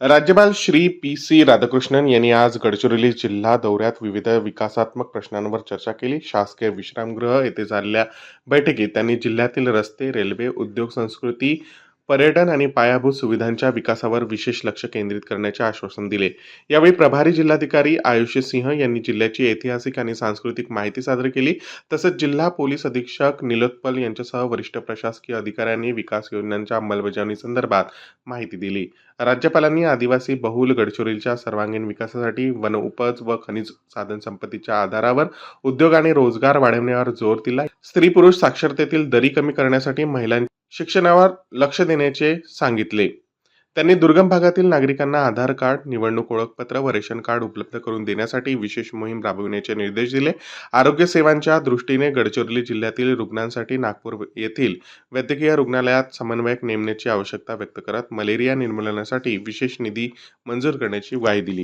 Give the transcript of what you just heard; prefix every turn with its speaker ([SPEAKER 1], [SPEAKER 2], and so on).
[SPEAKER 1] राज्यपाल Shri P C Radhakrishnan यांनी आज गडचिरोली जिल्हा दौऱ्यात विविध विकासात्मक प्रश्नांवर चर्चा केली. शासकीय विश्रामगृह येथे झालेल्या बैठकीत त्यांनी जिल्ह्यातील रस्ते रेल्वे उद्योग संस्कृती पर्यटन आणि पायाभूत सुविधांच्या विकासावर विशेष लक्ष केंद्रित करण्याचे आश्वासन दिले. यावेळी प्रभारी जिल्हाधिकारी आयुष्य सिंह यांनी जिल्ह्याची ऐतिहासिक आणि सांस्कृतिक माहिती सादर केली. तसंच जिल्हा पोलीस अधीक्षक निलोत्पल यांच्यासह वरिष्ठ प्रशासकीय अधिकाऱ्यांनी विकास योजनांच्या अंमलबजावणी संदर्भात माहिती दिली. राज्यपालांनी आदिवासी बहुल गडचिरोलीच्या सर्वांगीण विकासासाठी वन उपज व खनिज साधन संपत्तीच्या आधारावर उद्योग आणि रोजगार वाढवण्यावर जोर दिला. स्त्री पुरुष साक्षरतेतील दरी कमी करण्यासाठी महिलां शिक्षणावर लक्ष देण्याचे सांगितले. त्यांनी दुर्गम भागातील नागरिकांना आधार कार्ड निवडणूक ओळखपत्र व रेशन कार्ड उपलब्ध करून देण्यासाठी विशेष मोहीम राबविण्याचे निर्देश दिले. आरोग्य सेवांच्या दृष्टीने गडचिरोली जिल्ह्यातील रुग्णांसाठी नागपूर येथील वैद्यकीय रुग्णालयात समन्वयक नेमण्याची आवश्यकता व्यक्त करत मलेरिया निर्मूलनासाठी विशेष निधी मंजूर करण्याची ग्वाही दिली.